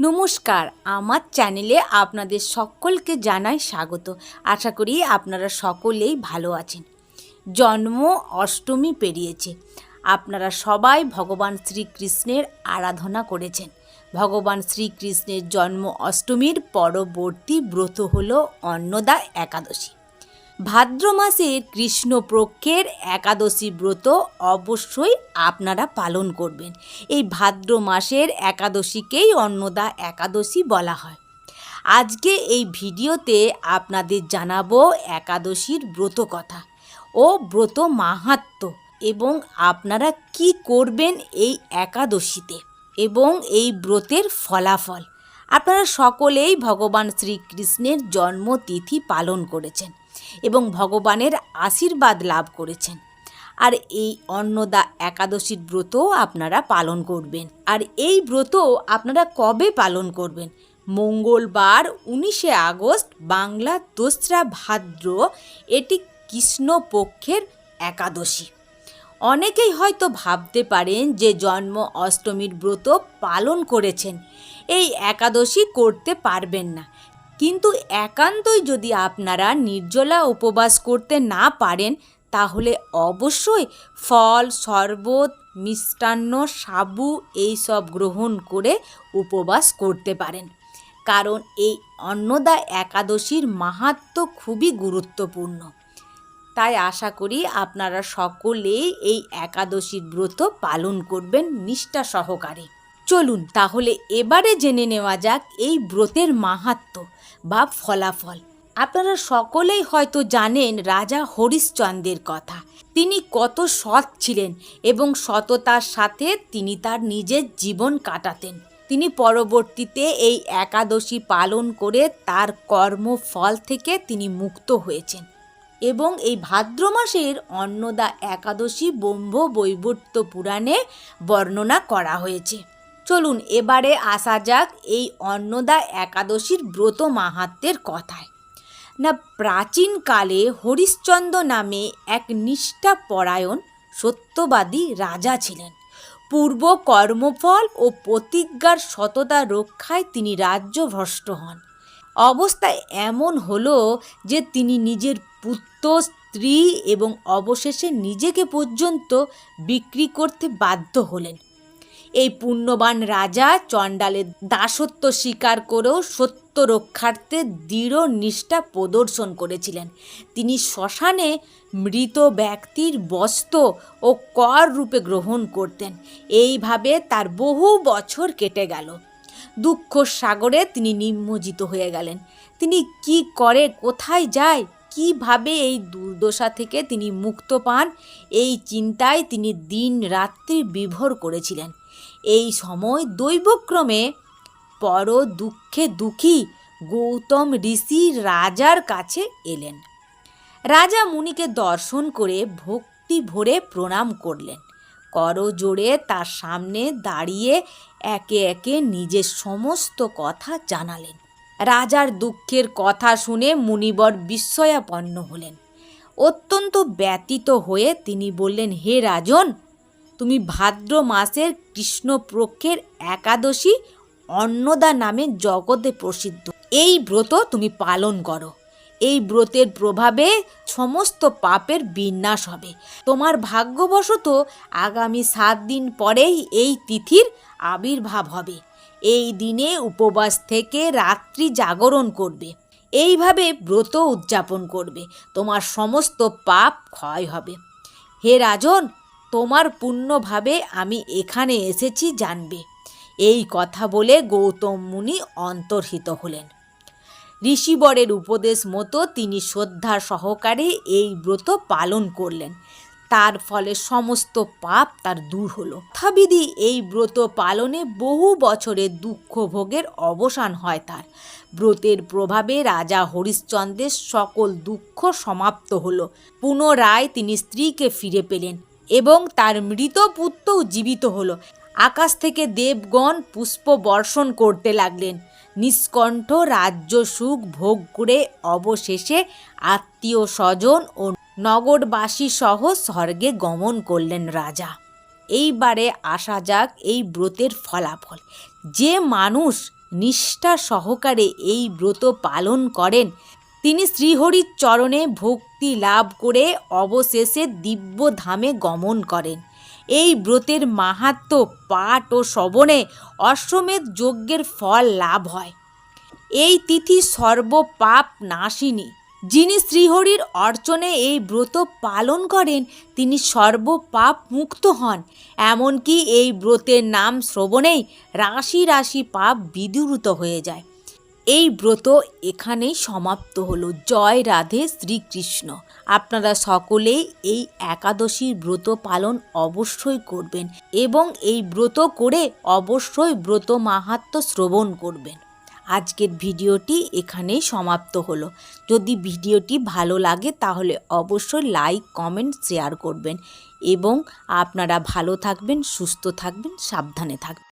নমস্কার, আমার চ্যানেলে আপনাদের সকলকে জানাই স্বাগত। আশা করি আপনারা সকলেই ভালো আছেন। জন্ম অষ্টমী পেরিয়েছে। আপনারা সবাই ভগবান শ্রীকৃষ্ণের আরাধনা করেছেন। ভগবান শ্রীকৃষ্ণের জন্ম অষ্টমীর পরবর্তী ব্রত হল অন্নদা একাদশী। ভাদ্র মাসের কৃষ্ণপক্ষের একাদশী ব্রত অবশ্যই আপনারা পালন করবেন। এই ভাদ্র মাসের একাদশীকেই অন্নদা একাদশী বলা হয়। আজকে এই ভিডিওতে আপনাদের জানাব একাদশীর ব্রত কথা ও ব্রত মাহাত্ম্য এবং আপনারা কি করবেন এই একাদশীতে এবং এই ব্রতের ফলাফল। আপনারা সকলেই ভগবান শ্রীকৃষ্ণের জন্মতিথি পালন করেছেন। এবং ভগবানের আশীর্বাদ লাভ করেছেন। আর এই অন্নদা একাদশীর ব্রতও আপনারা পালন করবেন। আর এই ব্রত আপনারা কবে পালন করবেন? মঙ্গলবার উনিশে আগস্ট, বাংলা দোসরা ভাদ্র, এটি কৃষ্ণপক্ষের একাদশী। অনেকেই হয়তো ভাবতে পারেন যে জন্ম অষ্টমীর ব্রত পালন করেছেন। এই একাদশী করতে পারবেন না। কিন্তু একান্তই যদি আপনারা নির্জলা উপবাস করতে না পারেন, তাহলে অবশ্যই ফল, শরবত, মিষ্টান্ন, সাবু এইসব গ্রহণ করে উপবাস করতে পারেন। কারণ এই অন্নদা একাদশীর মাহাত্ম খুবই গুরুত্বপূর্ণ। তাই আশা করি আপনারা সকলেই এই একাদশীর ব্রত পালন করবেন নিষ্ঠা সহকারে। চলুন, তাহলে এবারে জেনে নেওয়া যাক এই ব্রতের মাহাত্ম। বা ফলাফল। আপনারা সকলেই হয়তো জানেন রাজা হরিশ্চন্দ্রের কথা। তিনি কত সৎ ছিলেন এবং সততার সাথে তিনি তার নিজের জীবন কাটাতেন। তিনি পরবর্তীতে এই একাদশী পালন করে তার কর্মফল থেকে তিনি মুক্ত হয়েছেন এবং এই ভাদ্র মাসের অন্নদা একাদশী ব্রহ্ম বৈবর্ত পুরাণে বর্ণনা করা হয়েছে। চলুন এবারে আসা যাক এই অন্নদা একাদশীর ব্রত মাহাত্মের কথায়। না, প্রাচীনকালে হরিশ্চন্দ্র নামে এক নিষ্ঠাপরায়ণ সত্যবাদী রাজা ছিলেন। পূর্ব কর্মফল ও প্রতিজ্ঞার সততা রক্ষায় তিনি রাজ্যভ্রষ্ট হন। অবস্থায় এমন হলো যে তিনি নিজের পুত্র, স্ত্রী এবং অবশেষে নিজেকে পর্যন্ত বিক্রি করতে বাধ্য হলেন। এই পুণ্যবান রাজা চণ্ডালের দাসত্ব স্বীকার করেও সত্য রক্ষার্থে দৃঢ় নিষ্ঠা প্রদর্শন করেছিলেন। তিনি শ্মশানে মৃত ব্যক্তির বস্ত্র ও কর রূপে গ্রহণ করতেন। এইভাবে তার বহু বছর কেটে গেল। দুঃখ সাগরে তিনি নিম্মজিত হয়ে গেলেন। তিনি কি করে, কোথায় যায়, কীভাবে এই দুর্দশা থেকে তিনি মুক্ত পান, এই চিন্তায় তিনি দিন রাত্রি বিভোর করেছিলেন। এই সময় দৈবক্রমে পর দুঃখে দুঃখী গৌতম ঋষি রাজার কাছে এলেন। রাজা মুনিকে দর্শন করে ভক্তি ভরে প্রণাম করলেন। করজোড়ে তার সামনে দাঁড়িয়ে একে একে নিজের সমস্ত কথা জানালেন। রাজার দুঃখের কথা শুনে মুনিবর বিস্ময়াপন্ন হলেন। অত্যন্ত ব্যতীত হয়ে তিনি বললেন, হে রাজন তুমি ভাদ্র মাসের কৃষ্ণপক্ষের একাদশী অন্নদা নামে জগতে প্রসিদ্ধ। এই ব্রত তুমি পালন করো। এই ব্রতের প্রভাবে সমস্ত পাপের বিন্যাস হবে। তোমার ভাগ্যবশত আগামী সাত দিন পরেই এই তিথির আবির্ভাব হবে। এই দিনে উপবাস থেকে রাত্রি জাগরণ করবে। এইভাবে ব্রত উদযাপন করবে। তোমার সমস্ত পাপ ক্ষয় হবে। হে রাজন তোমার পুণ্যভাবে আমি এখানে এসেছি জানবে। এই কথা বলে গৌতম মুনি অন্তর্হিত হলেন। ঋষিবরের উপদেশ মতো তিনি শ্রদ্ধা সহকারে এই ব্রত পালন করলেন। তার ফলে সমস্ত পাপ তার দূর হলো। থাবিধি এই ব্রত পালনে বহু বছরের দুঃখ ভোগের অবসান হয় তার। ব্রতের প্রভাবে রাজা হরিশ্চন্দ্রের সকল দুঃখ সমাপ্ত হলো। পুনরায় তিনি স্ত্রীকে ফিরে পেলেন। এবং তার মৃত পুত্রও জীবিত হলো। আকাশ থেকে দেবগণ পুষ্প বর্ষণ করতে লাগলেন। নিষ্কণ্ঠ রাজ্য সুখ ভোগ করে অবশেষে আত্মীয় স্বজন ও নগরবাসী সহ স্বর্গে গমন করলেন রাজা। এইবারে আসা যাক এই ব্রতের ফলাফল। যে মানুষ নিষ্ঠা সহকারে এই ব্রত পালন করেন তিনি শ্রীহরির চরণে ভক্তি লাভ করে অবশেষে দিব্য ধামে গমন করেন। এই ব্রতের মাহাত্ম্য পাঠ ও শ্রবণে অশ্বমেধ যজ্ঞের ফল লাভ হয়। এই তিথি সর্বপাপ নাশিনী। যিনি শ্রীহরির অর্চনে এই ব্রত পালন করেন, তিনি সর্বপাপ মুক্ত হন। এমনকি এই ব্রতের নাম শ্রবণেই রাশি রাশি পাপ বিদূরত হয়ে যায়। এই ব্রত এখানেই সমাপ্ত হলো। জয় রাধে শ্রীকৃষ্ণ। আপনারা সকলেই এই একাদশীর ব্রত পালন অবশ্যই করবেন এবং এই ব্রত করে অবশ্যই ব্রত মাহাত্ম্য শ্রবণ করবেন। আজকের ভিডিওটি এখানেই সমাপ্ত হলো। যদি ভিডিওটি ভালো লাগে তাহলে অবশ্যই লাইক, কমেন্ট, শেয়ার করবেন এবং আপনারা ভালো থাকবেন, সুস্থ থাকবেন, সাবধানে থাকবেন।